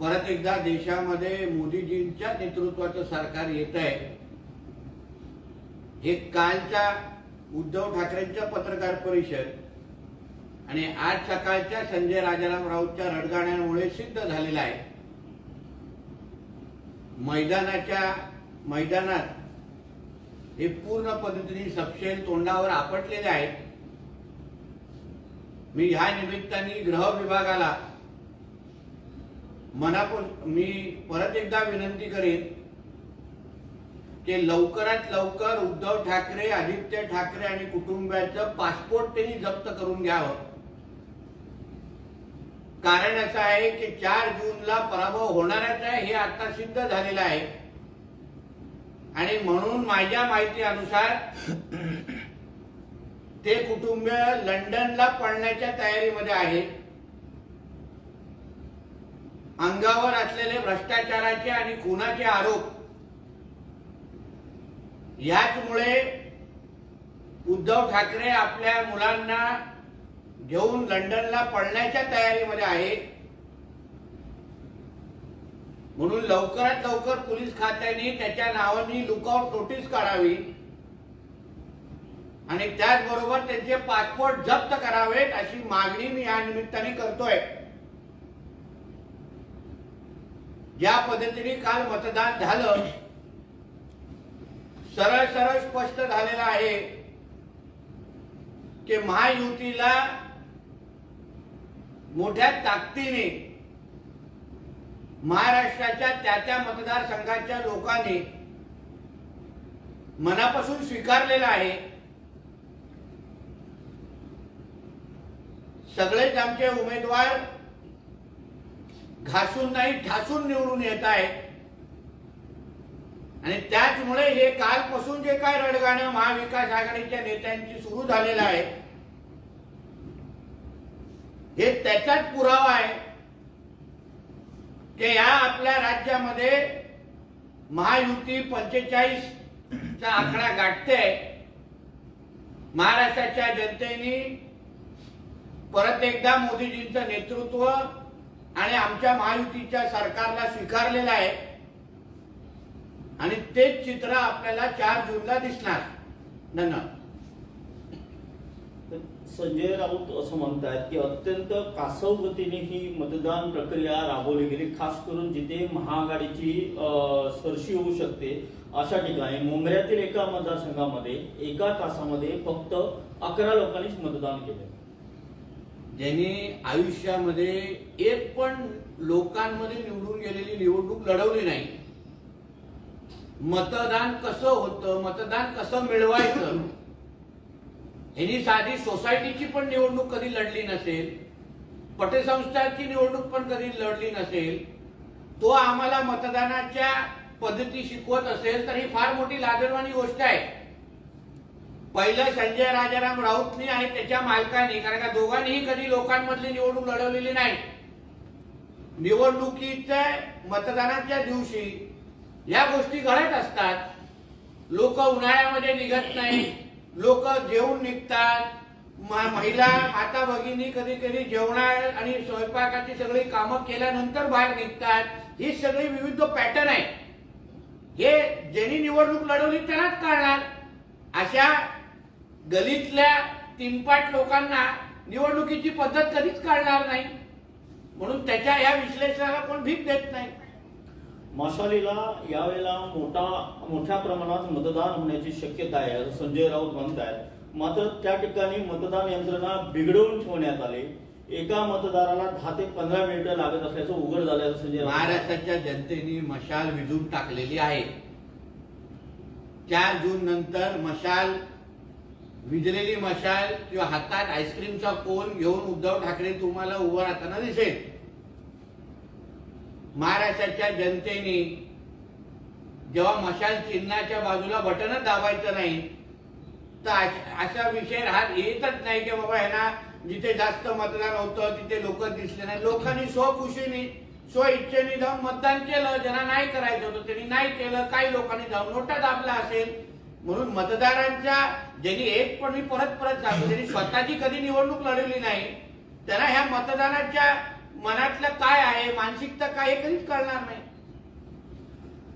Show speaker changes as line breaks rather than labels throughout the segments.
परत एकदा देशामध्ये मोदीजींच्या नेतृत्वाचं सरकार येत आहे. हे कालच्या उद्धव ठाकरेंच्या पत्रकार परिषद आणि आज सकाळच्या संजय राजाराम राऊतच्या रडगाण्यांमुळे सिद्ध झालेलं आहे. मैदानाच्या मैदानात हे पूर्ण पद्धतीने सपशेल तोंडावर आपटलेले आहेत. मी ह्या निमित्ताने गृह विभागाला मनापासून मी परत एकदा विनंती करेन की लवकरात लवकर उद्धव ठाकरे आदित्य ठाकरे आणि कुटुंबाचं पासपोर्ट त्यांनी जप्त करून घ्यावं. कारण असं आहे की चार जूनला पराभव होणारच आहे हे आता सिद्ध झालेलं आहे. आणि म्हणून माझ्या माहिती अनुसार ते कुटुंब लंडनला पळण्याच्या तयारीमध्ये आहे. अंगावर असलेले भ्रष्टाचाराचे आणि खुनाचे आरोप. याचमुळे उद्धव ठाकरे आपल्या मुलांना घेऊन लंडनला पळण्याच्या तयारीमध्ये आहे. म्हणून लवकरात लवकर पोलीस खात्याने त्याच्या नावाने लुकआउट नोटीस काढावी. आणि त्याचबरोबर त्यांचे पासपोर्ट जप्त करावेत अशी मागणी मी या निमित्ताने करतोय. ज्या पद्धतीने काल मतदान झालं. सरळ सरळ स्पष्ट झालेलं आहे की महायुतीला मोठ्या ताकदीने महाराष्ट्राच्या त्या त्या मतदारसंघाच्या लोकांनी मनापासून स्वीकारलेलं आहे. सगळेच आमचे उमेदवार घासून नाही ठासून निवडून येत आहे. आणि त्याचमुळे हे कालपासून जे काय रडगाणं महाविकास आघाडीच्या नेत्यांची सुरू झालेलं आहे हे त्याचाच पुरावा आहे की या आपल्या राज्यामध्ये महायुती पंचेचाळीस चा आकडा गाठते महाराष्ट्राच्या जनतेने परत एकदा मोदीजींचं नेतृत्व आणि आमच्या महायुतीच्या सरकारला स्वीकारलेलं आहे. आणि तेच चित्र आपल्याला चार जूनला दिसणार. धन्यवाद.
संजय राऊत असं म्हणतात की अत्यंत कासव गतीने ही मतदान प्रक्रिया राबवली गेली खास करून जिथे महाआघाडीची सरशी होऊ शकते अशा ठिकाणी मुंबऱ्यातील एका मतदारसंघामध्ये एका तासामध्ये फक्त अकरा लोकांनीच मतदान केलं.
ज्यांनी आयुष्यामध्ये एक पण लोकांमध्ये निवडून गेलेली निवडणूक लढवली नाही. मतदान कसं होतं मतदान कसं मिळवायचं ह्यांनी साधी सोसायटीची पण निवडणूक कधी लढली नसेल पटसंस्थाची निवडणूक पण कधी लढली नसेल तो आम्हाला मतदानाच्या पद्धती शिकवत असेल तर ही फार मोठी लादरवाणी गोष्ट आहे. पहिलं संजय राजाराम राऊतनी आणि त्याच्या मालकांनी कारण का दोघांनीही कधी लोकांमधली निवडणूक लढवलेली नाही. निवडणुकीच्या मतदानाच्या दिवशी या गोष्टी घडत असतात. लोक उन्हाळ्यामध्ये निघत नाही. लोक जेवून निघतात. म- महिला माता भगिनी कधी कधी जेवणा आणि स्वयंपाकाची सगळी कामं केल्यानंतर बाहेर निघतात. ही सगळी विविध पॅटर्न आहे. हे ज्यांनी निवडणूक लढवली त्यालाच कळणार. अशा गलीतल्या तीनपाट लोकांना निवडणुकीची पद्धत कधीच कळणार नाही. म्हणून त्याच्या या विश्लेषणाला कोण भीक देत नाही.
मशालीला यावेळेला मोठा मोठ्या प्रमाणात मतदान होण्याची शक्यता आहे. असं संजय राऊत म्हणतात मात्र त्या ठिकाणी मतदान यंत्रणा बिघडवून ठेवण्यात आली. एका मतदाराला दहा ते पंधरा मिनिटं लागत असल्याचं उघड झाल्याचं संजय.
महाराष्ट्राच्या जनतेने मशाल विझून टाकलेली आहे. चार जून नंतर मशाल विजलेली मशाल किंवा हातात आईस्क्रीमचा कोन घेऊन उद्धव ठाकरे तुम्हाला उभं राहताना दिसेल. महाराष्ट्राच्या जनतेने जेव्हा मशाल चिन्हाच्या बाजूला बटनच दाबायचं नाही तर अशा विषय राहत येतच नाही की बाबा ह्यांना जिथे जास्त मतदान होतं तिथे लोक दिसले नाही. लोकांनी स्वखुशीने स्व इच्छेने जाऊन मतदान केलं. ज्यांना नाही करायचं होतं त्यांनी नाही केलं. काही लोकांनी जाऊन नोटा दाबला असेल. म्हणून मतदारांच्या ज्यांनी एक पण मी परत परत सांगतो ज्यांनी स्वतःची कधी निवडणूक लढवली नाही त्यांना ह्या मतदानाच्या मनातलं काय आहे मानसिकता काय हे कधीच कळणार नाही.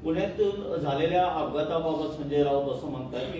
पुण्यातून झालेल्या अपघाताबाबत संजय राऊत असं म्हणतात